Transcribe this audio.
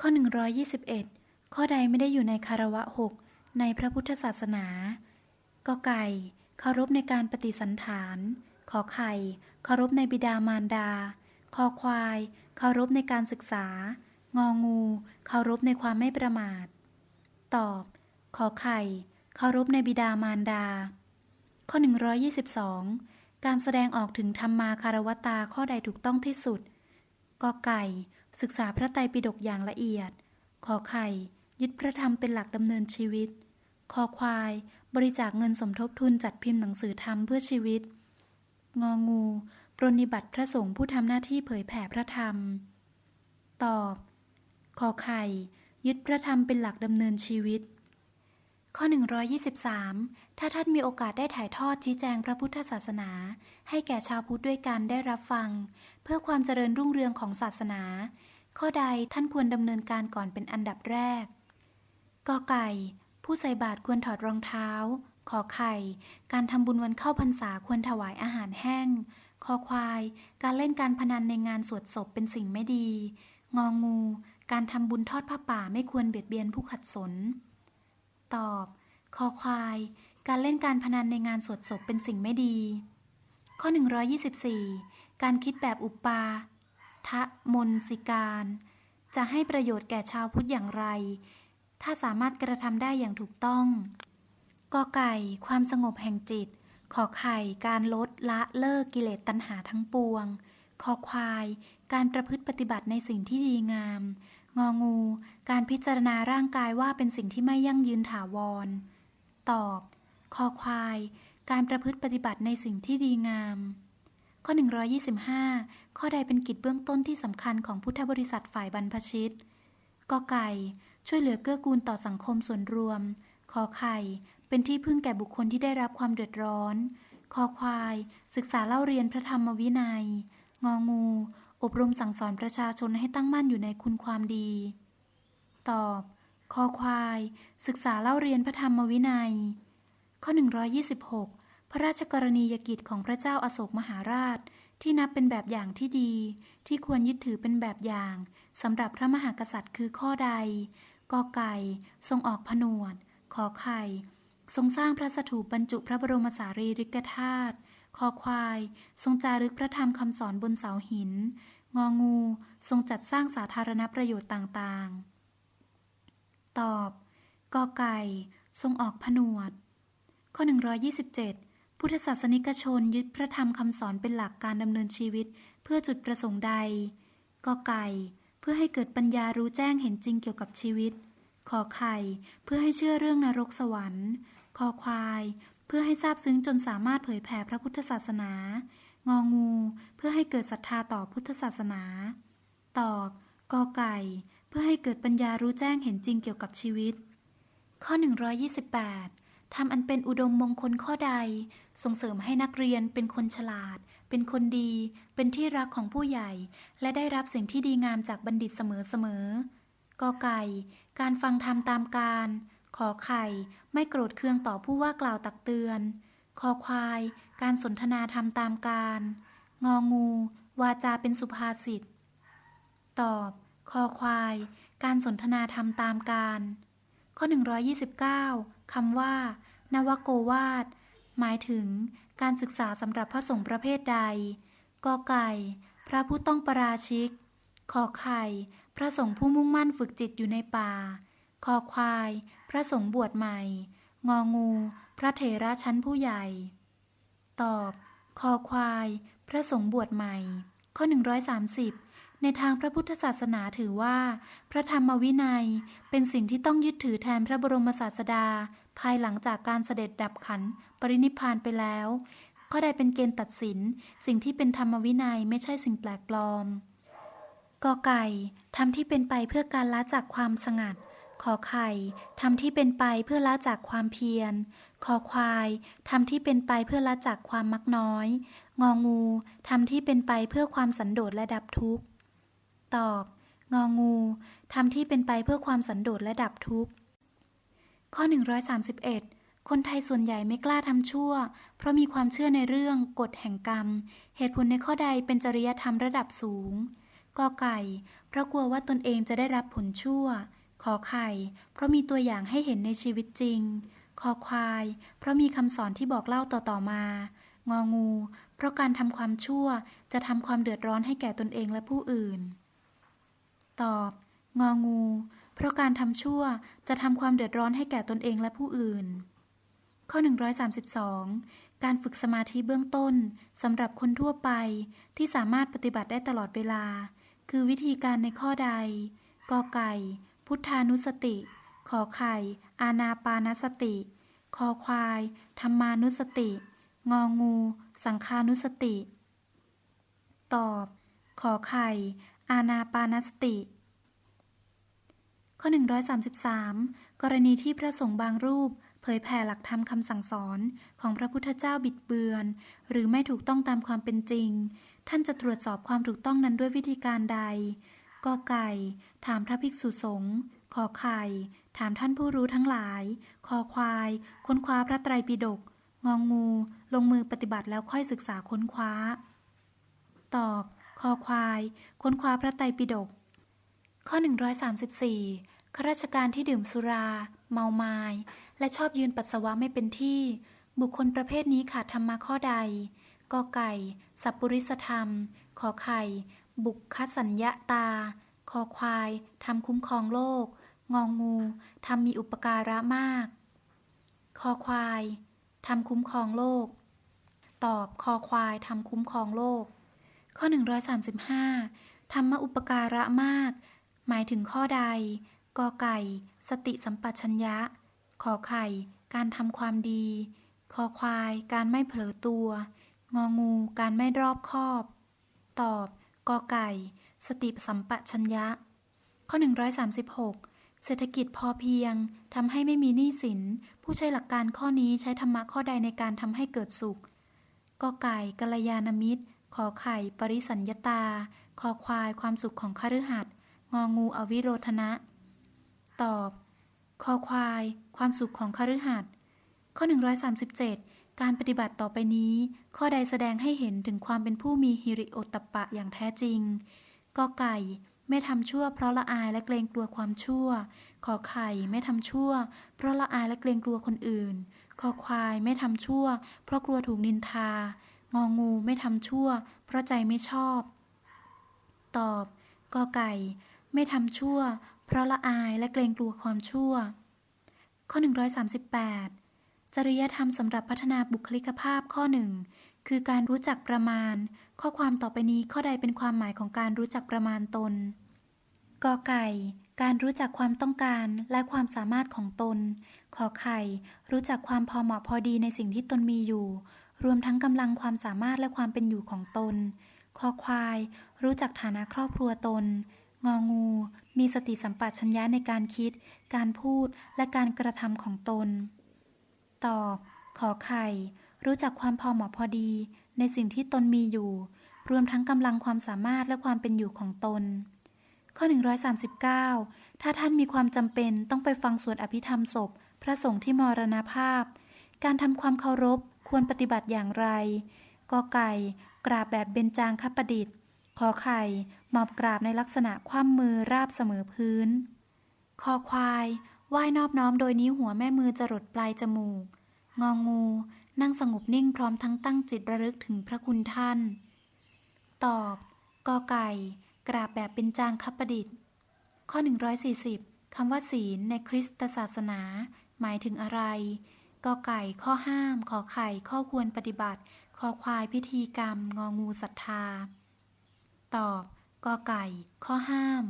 ข้อ 121 ข้อใดไม่ได้อยู่ในคารวะหกในพระพุทธศาสนา กไก่เคารพในการปฏิสันฐาน ขอไข่เคารพในบิดามารดา คอควายเคารพในการศึกษา งองูเคารพในความไม่ประมาท ตอบ ขอไข่เคารพในบิดามารดา ข้อ 122 การแสดงออกถึงธรรมาคารวตาข้อใดถูกต้องที่สุดกไก่ ศึกษาพระไตรปิฎกอย่างละเอียด ขอไข่ ยึดพระธรรมเป็นหลักดำเนินชีวิต คอควาย บริจาคเงินสมทบทุนจัดพิมพ์หนังสือธรรมเพื่อชีวิต งองู ปรนิบัติพระสงฆ์ผู้ทำหน้าที่เผยแผ่พระธรรม ตอบ ขอไข่ ยึดพระธรรมเป็นหลักดำเนินชีวิต ข้อ 123 ถ้าท่านมีโอกาสได้ถ่ายทอดชี้แจงพระพุทธศาสนา ให้แก่ชาวพุทธด้วยกันได้รับฟัง เพื่อความเจริญรุ่งเรืองของศาสนา ข้อใดท่านควรดำเนินการก่อนเป็นอันดับแรกกอไก่ ผู้ใส่บาตรควรถอดรองเท้า ขอไข่ การทำบุญวันเข้าพรรษาควรถวายอาหารแห้ง คอควาย การเล่นการพนันในงานสวดศพเป็นสิ่งไม่ดี งองู การทำบุญทอดผ้าป่าไม่ควรเบียดเบียนผู้ขัดสน ตอบ คอควาย การเล่นการพนันในงานสวดศพเป็นสิ่งไม่ดี ข้อ 124 การคิดแบบอุปปาทะมนสิการ จะให้ประโยชน์แก่ชาวพุทธอย่างไร ถ้าสามารถกระทำได้อย่างถูกต้องกอไก่ความสงบแห่งจิต ขอไข่การลดละเลิกกิเลสตัณหาทั้งปวง คอควาย การประพฤติปฏิบัติในสิ่งที่ดีงาม งองู การพิจารณาร่างกายว่าเป็นสิ่งที่ไม่ยั่งยืนถาวร ตอบ คอควาย การประพฤติปฏิบัติในสิ่งที่ดีงาม ข้อ 125 ข้อใดเป็นกิจเบื้องต้นที่สำคัญของพุทธบริษัทฝ่ายบรรพชิตกอไก่ ช่วยเหลือเกื้อกูลต่อสังคมส่วนรวม ขอไข่ เป็นที่พึ่งแก่บุคคลที่ได้รับความเดือดร้อน คอควาย ศึกษาเล่าเรียนพระธรรมวินัย งองู อบรมสั่งสอนประชาชนให้ตั้งมั่นอยู่ในคุณความดี ตอบ คอควาย ศึกษาเล่าเรียนพระธรรมวินัย ข้อ 126 พระราชกรณียกิจของพระเจ้าอาโศกมหาราช ที่นับเป็นแบบอย่างที่ดี ที่ควรยึดถือเป็นแบบอย่างสำหรับพระมหากษัตริย์คือข้อใดกอไก่ ทรงออกผนวด ขอไข่ ทรงสร้างพระสถูปบรรจุพระบรมสารีริกธาตุคอควาย ทรงจารึกพระธรรมคำสอนบนเสาหิน งองู ทรงจัดสร้างสาธารณประโยชน์ต่างๆ ตอบกอไก่ ทรงออกผนวด ข้อ 127 พุทธศาสนิกชนยึดพระธรรมคำสอนเป็นหลักการดำเนินชีวิต เพื่อจุดประสงค์ใดกอไก่ เพื่อให้เกิดปัญญารู้แจ้งเห็นจริงเกี่ยวกับชีวิต ขอไข่ เพื่อให้เชื่อเรื่องนรกสวรรค์ คอควาย เพื่อให้ทราบซึ้งจนสามารถเผยแผ่พระพุทธศาสนา งองู ให้เกิดศรัทธาต่อพุทธศาสนา ตอบกอไก่ เพื่อให้เกิดปัญญารู้แจ้งเห็นจริงเกี่ยวกับชีวิต ข้อ 128ทำอันเป็นอุดมมงคลข้อใด ส่งเสริมให้นักเรียนเป็นคนฉลาด เป็นคนดี เป็นที่รักของผู้ใหญ่ และได้รับสิ่งที่ดีงามจากบัณฑิตเสมอๆกอไก่ การฟังธรรมตามการ ขอไข่ ไม่โกรธเคืองต่อผู้ว่ากล่าวตักเตือน คอควาย การสนทนาธรรมตามการ งองู วาจาเป็นสุภาษิต ตอบ คอควาย การสนทนาธรรมตามการ ข้อ 129คำว่า นวโกวาทหมายถึงการศึกษาสำหรับพระสงฆ์ประเภทใด กอไก่ พระผู้ต้องประราชิก ขอไข่ พระสงฆ์ผู้มุ่งมั่นฝึกจิตอยู่ในป่า คอควาย พระสงฆ์บวชใหม่ งองู พระเถระชั้นผู้ใหญ่ ตอบ คอควาย พระสงฆ์บวชใหม่ ข้อ 130 ในทางพระพุทธศาสนาถือว่า พระธรรมวินัยเป็นสิ่งที่ต้องยึดถือแทนพระบรมศาสดา ภายหลังจากการเสด็จดับขันปรินิพพานไปแล้ว ข้อใดเป็นเกณฑ์ตัดสิน สิ่งที่เป็นธรรมวินัยไม่ใช่สิ่งแปลกปลอมกอไก่ทำที่เป็นไปเพื่อการละจากความสงัด ขอไข่ทำที่เป็นไปเพื่อละจากความเพียร คอควายทำที่เป็นไปเพื่อละจากความมักน้อย งองูทำที่เป็นไปเพื่อความสันโดษและดับทุกข์ ตอบ งองูทำที่เป็นไปเพื่อความสันโดษและดับทุกข์ ข้อ 131 คนไทยส่วนใหญ่ไม่กล้าทำชั่ว เพราะมีความเชื่อในเรื่องกฎแห่งกรรม เหตุผลในข้อใดเป็นจริยธรรมระดับสูงกอไก่ เพราะกลัวว่าตนเองจะได้รับผลชั่ว ขอไข่ เพราะมีตัวอย่างให้เห็นในชีวิตจริง คอควาย เพราะมีคำสอนที่บอกเล่าต่อๆมา งองู ราะการทำความชั่วจะทำความเดือดร้อนให้แก่ตนเองและผู้อื่น ตอบ งองู เพราะการทำชั่วจะทำความเดือดร้อนให้แก่ตนเองและผู้อื่น ข้อ 132 การฝึกสมาธิเบื้องต้นสำหรับคนทั่วไปที่สามารถปฏิบัติได้ตลอดเวลา คือวิธีการในข้อใด กอไก่ พุทธานุสติ ขอไข่ อาณาปานสติ คอควาย ธรรมานุสติ งองู สังคานุสติ ตอบ ขอไข่ อาณาปานสติ ข้อ 133 กรณีที่พระสงฆ์บางรูป เผยแผ่หลักธรรมคำสั่งสอนของพระพุทธเจ้าบิดเบือน หรือไม่ถูกต้องตามความเป็นจริง ท่านจะตรวจสอบความถูกต้องนั้นด้วยวิธีการใดกอไก่ ถามพระภิกษุสงฆ์ขอไข่ ถามท่านผู้รู้ทั้งหลาย คอควาย ค้นคว้าพระไตรปิฎก งองู ลงมือปฏิบัติแล้วค่อยศึกษาค้นคว้า ตอบ คอควาย ค้นคว้าพระไตรปิฎก ข้อ 134ข้าราชการที่ดื่มสุรา เมาไมายและชอบยืนปัสสาวะไม่เป็นที่ บุคคลประเภทนี้ขาดธรรมะข้อใดกอไก่ สัพปริสธรรม ขอไข่ บุคคสัญญาตา คอควายทำคุ้มครองโลก งองูทำมีอุปการะมาก คอควาย ทำคุ้มครองโลก ตอบคอควายทำคุ้มครองโลก ข้อ 135ธรรมอุปการะมาก หมายถึงข้อใดกอไก่ สติสัมปชัญญะ ขอไข่ การทำความดี คอควาย การไม่เผลอตัว งองู การไม่รอบคอบ ตอบกอไก่ สติสัมปชัญญะ ข้อ 136 เศรษฐกิจพอเพียงทำให้ไม่มีหนี้สิน ผู้ใช้หลักการข้อนี้ใช้ธรรมะข้อใดในการทำให้เกิดสุขกอไก่กัลยาณมิตร ขอไข่ ปริสัญญาตา คอควายความสุขของคฤหัสถ์งองูอวิโรธนะ ตอบ คอควาย ความสุขของคฤหัสถ์ข้อ 137 การปฏิบัติต่อไปนี้ ข้อใดแสดงให้เห็นถึงความเป็นผู้มีฮิริโอตตัปะอย่างแท้จริงกอไก่ ไม่ทำชั่วเพราะละอายและเกรงกลัวความชั่ว ขอไข่ไม่ทำชั่ว เพราะละอายและเกรงกลัวคนอื่นคอควายไม่ทำชั่ว เพราะกลัวถูกนินทา งองูไม่ทำชั่ว เพราะใจไม่ชอบ ตอบกอไก่ ไม่ทำชั่ว เพราะละอายและเกรงกลัวความชั่ว ข้อ 138 จริยธรรมสำหรับพัฒนาบุคลิกภาพข้อหนึ่ง คือการรู้จักประมาณ ข้อความต่อไปนี้ข้อใดเป็นความหมายของการรู้จักประมาณตนกอไก่ การรู้จักความต้องการและความสามารถของตน ขอไข่ รู้จักความพอเหมาะพอดีในสิ่งที่ตนมีอยู่ รวมทั้งกำลังความสามารถและความเป็นอยู่ของตน คอควาย รู้จักฐานะครอบครัวตน งองู มีสติสัมปชัญญะในการคิด การพูดและการกระทำของตน ตอบ ขอไข่ รู้จักความพอเหมาะพอดี ในสิ่งที่ตนมีอยู่ รวมทั้งกำลังความสามารถและความเป็นอยู่ของตน ข้อ 139 ถ้าท่านมีความจำเป็นต้องไปฟังสวดอภิธรรมศพ พระสงฆ์ที่มรณภาพ การทำความเคารพควรปฏิบัติอย่างไรกอไก่ กราบแบบเบญจางคประดิษฐ์ขอไข่ หมอบกราบในลักษณะคว่ำมือราบเสมอพื้น คอควาย ไหว้นอบน้อมโดยนิ้วหัวแม่มือจรดปลายจมูก งองู นั่งสงบนิ่งพร้อมทั้งตั้งจิตระลึกถึงพระคุณท่าน ตอบกอไก่ กราบแบบเป็นจางคประดิษฐ์ ข้อ 140คำว่าศีลในคริสตศาสนา หมายถึงอะไรกอไก่ข้อห้าม ขอไข่ข้อควรปฏิบัติ คอควายพิธีกรรม งองูศรัทธา ตอบกอไก่ ข้อห้าม